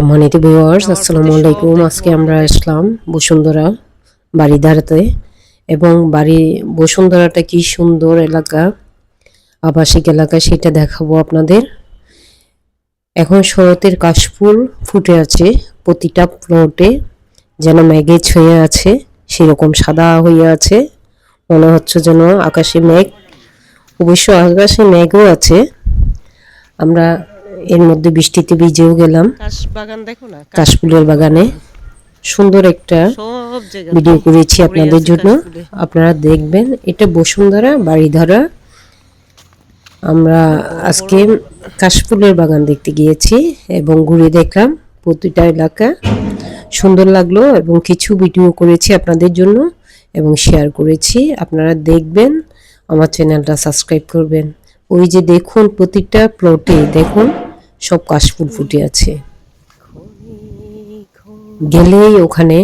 সম্মানিত ভিউয়ার্স আসসালামু আলাইকুম। আজকে আমরা আসলাম বসুন্ধরা বাড়ি ধারাতে এবং বাড়ি বসুন্ধরাটা কি সুন্দর এলাকা আবাসিক এলাকা সেটা দেখাবো আপনাদের। এখন শরতের কাশফুল ফুটে আছে প্রতিটা প্লটে যেন মেঘে ছুঁয়ে আছে সেরকম সাদা হয়ে আছে। মনে হচ্ছে যেন আকাশে মেঘ অবশ্য আকাশে মেঘও আছে। আমরা এর মধ্যে বৃষ্টিতে ভিজেও গেলাম। বাগান দেখো না? কাশফুলের বাগানে। সুন্দর একটা ভিডিও করেছি আপনাদের জন্য। আপনারা দেখবেন এটা বসুন্ধরা বাড়িধারা আমরা আজকে কাশফুলের বাগান দেখতে গিয়েছি এবং ঘুরে দেখলাম প্রতিটা এলাকা। সুন্দর লাগল এবং কিছু ভিডিও করেছি আপনাদের জন্য এবং শেয়ার করেছি। আপনারা দেখবেন আমার চ্যানেলটা সাবস্ক্রাইব করবেন। ওই যে দেখুন প্রতিটা প্লটে দেখুন। সব কাশফুল ফুটে আছে। গেলেই ওখানে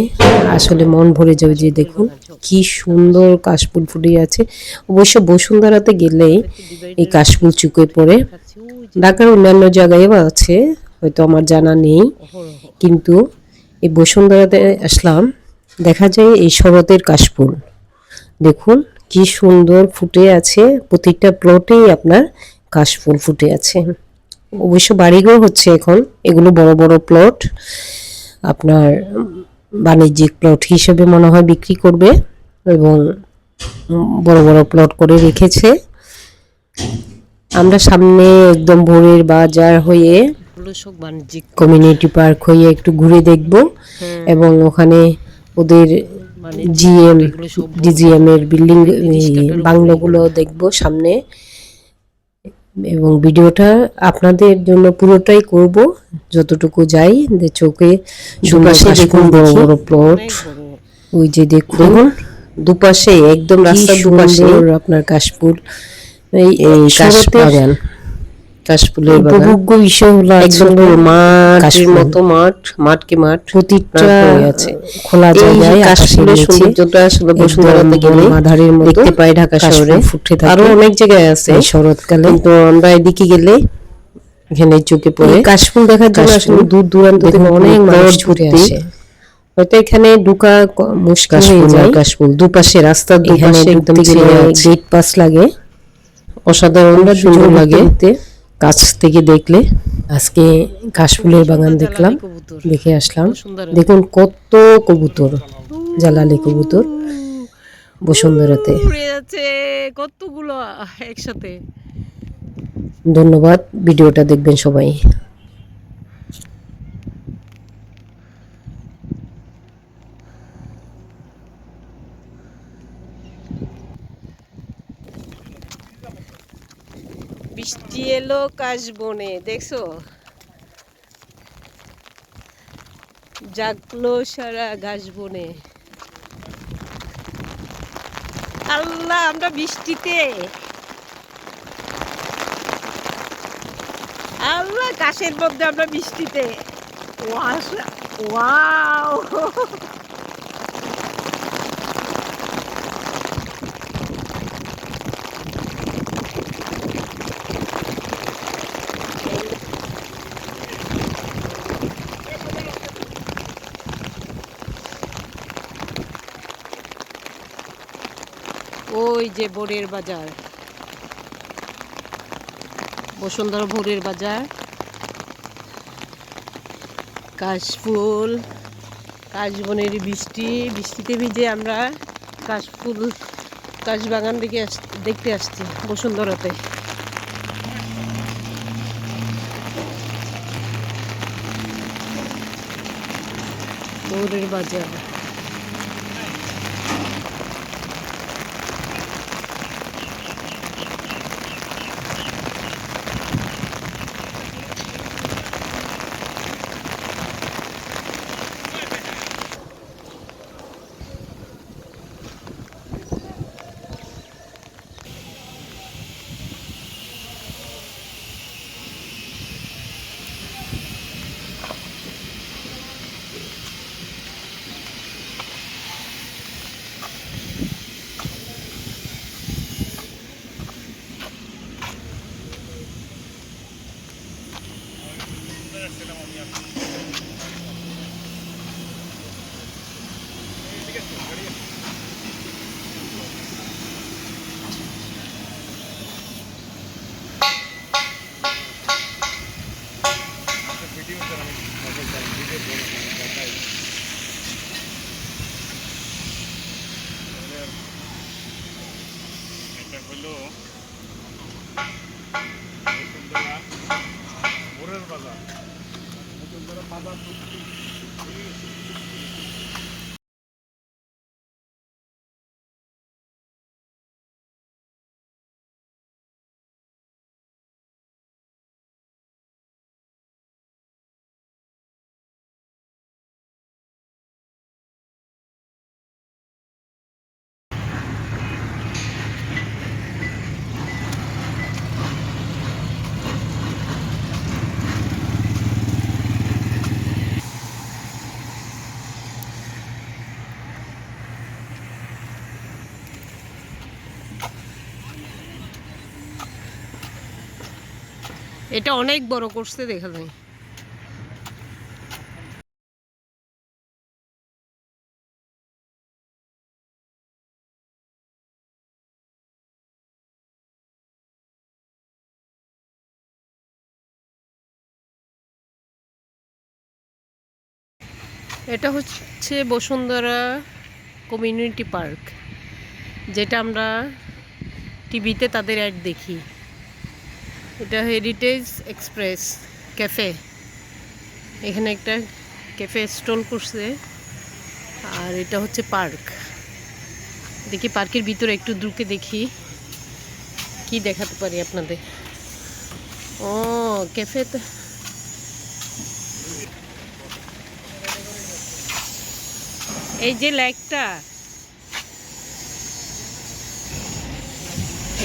আসলে মন ভরে যাবে যে দেখুন কি সুন্দর কাশফুল ফুটে আছে। অবশ্য বসুন্ধরাতে গেলেই এই কাশফুল চুকে পড়ে। ঢাকার অন্যান্য জায়গায়ও আছে, হয়তো আমার জানা নেই। কিন্তু এই বসুন্ধরাতে আসলাম, দেখা যায় এই শরতের কাশফুল। দেখুন কি সুন্দর ফুটে আছে, প্রতিটা প্লটেই আপনার কাশফুল ফুটে আছে। অবশ্য বাড়িঘর হচ্ছে এখন। এগুলো বড় বড় প্লট আপনার বাণিজ্যিক প্লট হিসেবে মনে হয় বিক্রি করবে এবং বড় বড় প্লট করে রেখেছে। আমরা সামনে একদম ভোরের বাজার হয়ে সব বাণিজ্যিক কমিউনিটি পার্ক হয়ে একটু ঘুরে দেখব এবং ওখানে ওদের জিএম ডিজিএম এর বিল্ডিং বাংলোগুলো দেখব সামনে। এবং ভিডিওটা আপনাদের জন্য পুরোটাই করব যতটুকু যাই। যে চোখে দুপাশে দেখুন বড় বড় প্লট ওই যে দেখুন দুপাশে একদম রাস্তার দুপাশে। আপনার কাশফুল। এই এই কাশবাগান কাশফুলের উপভোগ্য বিষয় হলো একদম মাঠের মতো মাঠ মাঠকে মাঠ? প্রতিটা আছে। খোলা জায়গায় কাশফুলের সৌন্দর্যটা আসলে বসুন্ধরাতে গেলে মাধারের মতো দেখতে পাই ঢাকা শহরে। ফুটে থাকে। আরও অনেক জায়গায় আছে। শরৎকালে। তো আমরা এদিকে গেলে এখানে চোখে পড়ে কাশফুল দেখার জন্য আসলে দূর দূরান্ত থেকে অনেক মানুষ ছুটে আসে। হয়তো এখানে ঢুকা মুশকিল হয়ে যায়। কাশফুল। দুপাশে রাস্তার দুপাশে একদম গেট পাস লাগে। অসাধারণ সুন্দর লাগে। কাছ থেকে দেখলে আজকে কাশফুলের বাগান দেখলাম কবুতর। দেখে আসলাম। সুন্দর দেখুন কত কবুতর জালালি কবুতর। বসুন্ধরাতে। কতগুলো একসাথে। ধন্যবাদ ভিডিওটা দেখবেন সবাই বৃষ্টি এলো কাশ বনে দেখছ? জাগলো সারা ঘাস বনে আল্লাহ, আমরা বৃষ্টিতে। আল্লাহ কাশের মধ্যে আমরা বৃষ্টিতে। ওয়াও। ওই যে বোরের বাজার। বসুন্ধরা ভোরের বাজার। কাশফুল, কাশবনের বৃষ্টি, বৃষ্টিতে ভিজে আমরা কাশফুল, কাশবাগান আস- দেখতে আসছি বসুন্ধরাতে। ভোরের বাজার। এটা অনেক বড় করছে, দেখা যায়। এটা হচ্ছে বসুন্ধরা কমিউনিটি পার্ক, যেটা আমরা টিভিতে তাদের অ্যাড দেখি। এটা হেরিটেজ এক্সপ্রেস ক্যাফে এখানে একটা ক্যাফে স্টল করছে। আর এটা হচ্ছে পার্ক দেখি পার্কের ভিতরে একটু ঢুকে দেখি। কি দেখাতে পারি আপনাদের? ও ক্যাফে তো এই যে লেকটা।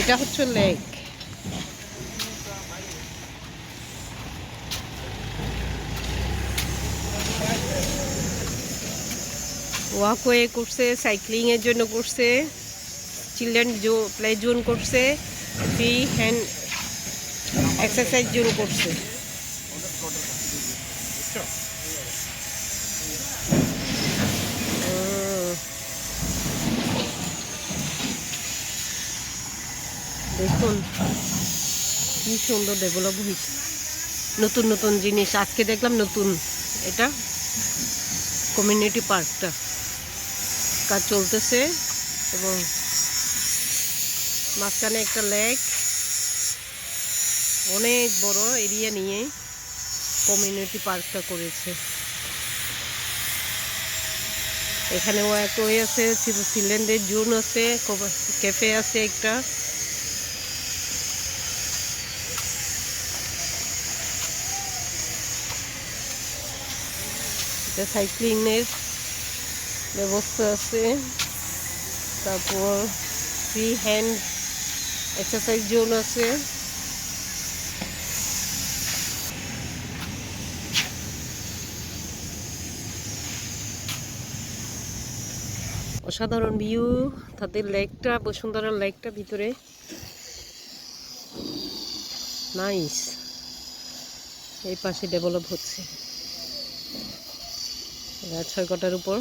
এটা হচ্ছে লেক। ওয়াকওয়ে করছে সাইক্লিংয়ের জন্য করছে চিলড্রেন জো প্লে জোন করছে ফ্রি হ্যান্ড এক্সারসাইজ জোন করছে। দেখুন, কি সুন্দর ডেভেলপ হয়েছে। নতুন নতুন জিনিস, আজকে দেখলাম নতুন, এটা কমিউনিটি পার্কটা কাজ চলতেছে এবং মাঝখানে একটা লেক, অনেক বড় এরিয়া নিয়ে কমিউনিটি পার্কটা করেছে। এখানে ও একটা ওই আছে সিলেন্ডের জোন আছে ক্যাফে আছে একটা। সাইক্লিংয়ের ব্যবস্থা আছে। তারপর ফ্রি হ্যান্ড এক্সারসাইজ জোন আছে। অসাধারণ ভিউ তাদের লেকটা বসুন্ধরা লেকটা ভিতরে। নাইস এই পাশে ডেভেলপ হচ্ছে। ছয় কটার উপর।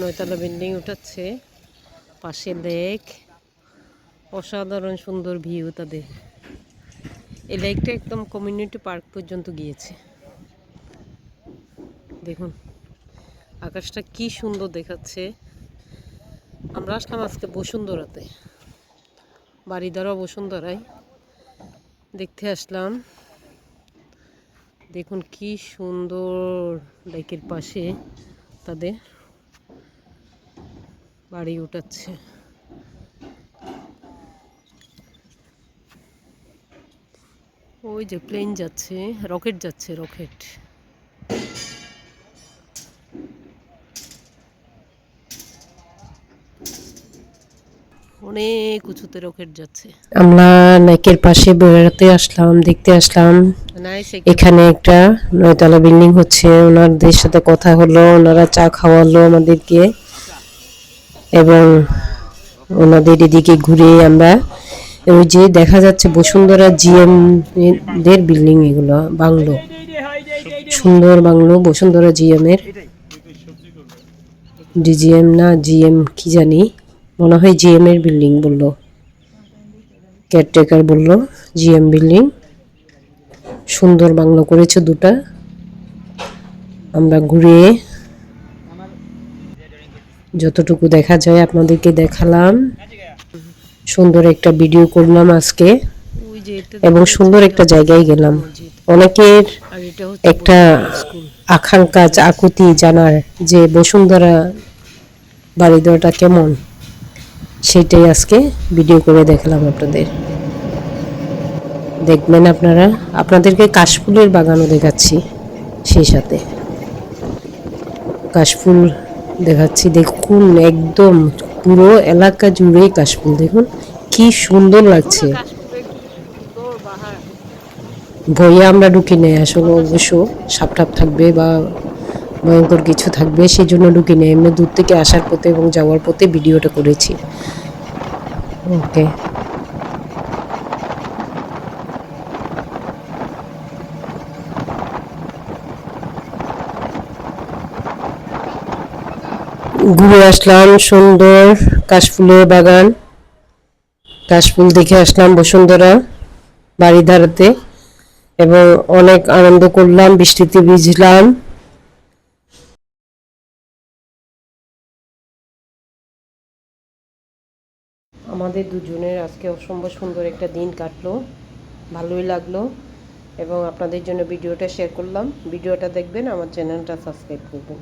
নয়তলা বিল্ডিং উঠাচ্ছে। পাশে লেক। অসাধারণ সুন্দর ভিউ তাদের। এই লেকটা একদম কমিউনিটি পার্ক পর্যন্ত গিয়েছে। দেখুন, আকাশটা কি সুন্দর দেখাচ্ছে। আমরা আসলাম আজকে বসুন্ধরাতে। বাড়িদারা বসুন্ধরায়। দেখতে আসলাম। দেখুন কি সুন্দর লেকের পাশে তাদের বাড়ি উঠাচ্ছে। ওই যে প্লেন যাচ্ছে রকেট যাচ্ছে রকেট অনেক উঁচুতে রকেট যাচ্ছে। আমরা লেকের পাশে বেড়াতে আসলাম দেখতে আসলাম। এখানে একটা নয়তলা বিল্ডিং হচ্ছে ওনাদের সাথে কথা হলো ওনারা চা খাওয়ালো আমাদেরকে। এবং ওনাদের এদিকে ঘুরে আমরা, ওই যে দেখা যাচ্ছে বসুন্ধরা জিএম দের বিল্ডিং এগুলো, বাংলো। সুন্দর বাংলো, বসুন্ধরা জিএম এর ডিজিএম না, জিএম কি জানি, মনে হয় জিএম এর বিল্ডিং বলল। কেয়ারটেকার বলল, জিএম বিল্ডিং সুন্দর বাংলো করেছে দুটা। আমরা ঘুরে যতটুকু দেখা যায় আপনাদেরকে দেখালাম। সুন্দর একটা ভিডিও করলাম আজকে এবং সুন্দর একটা জায়গায় গেলাম। অনেকের একটা আকাঙ্ক্ষা আকুতি জানার যে বসুন্ধরা বাড়ি দেওয়াটা কেমন সেটাই আজকে ভিডিও করে দেখালাম আপনাদের। দেখবেন আপনারা আপনাদেরকে কাশফুলের বাগানও দেখাচ্ছি সেই সাথে। কাশফুল দেখাচ্ছি। দেখুন একদম পুরো এলাকা জুড়েই কাশফুল দেখুন কি সুন্দর লাগছে। ভয়ে আমরা ঢুকি নেই আসলে অবশ্য সাপ টাপ থাকবে বা ভয়ঙ্কর কিছু থাকবে সেই জন্য ঢুকি নেই। এমনি দূর থেকে আসার পথে এবং যাওয়ার পথে ভিডিওটা করেছি। ওকে। ঘুরে আসলাম সুন্দর কাশফুলের বাগান। কাশফুল দেখে আসলাম বসুন্ধরা বাড়ি ধারাতে এবং অনেক আনন্দ করলাম, বৃষ্টিতে ভিজলাম। আমাদের দুজনের আজকে অসম্ভব সুন্দর একটা দিন কাটলো, ভালোই লাগল এবং আপনাদের জন্য ভিডিওটা শেয়ার করলাম। ভিডিওটা দেখবেন, আমার চ্যানেলটা সাবস্ক্রাইব করবেন।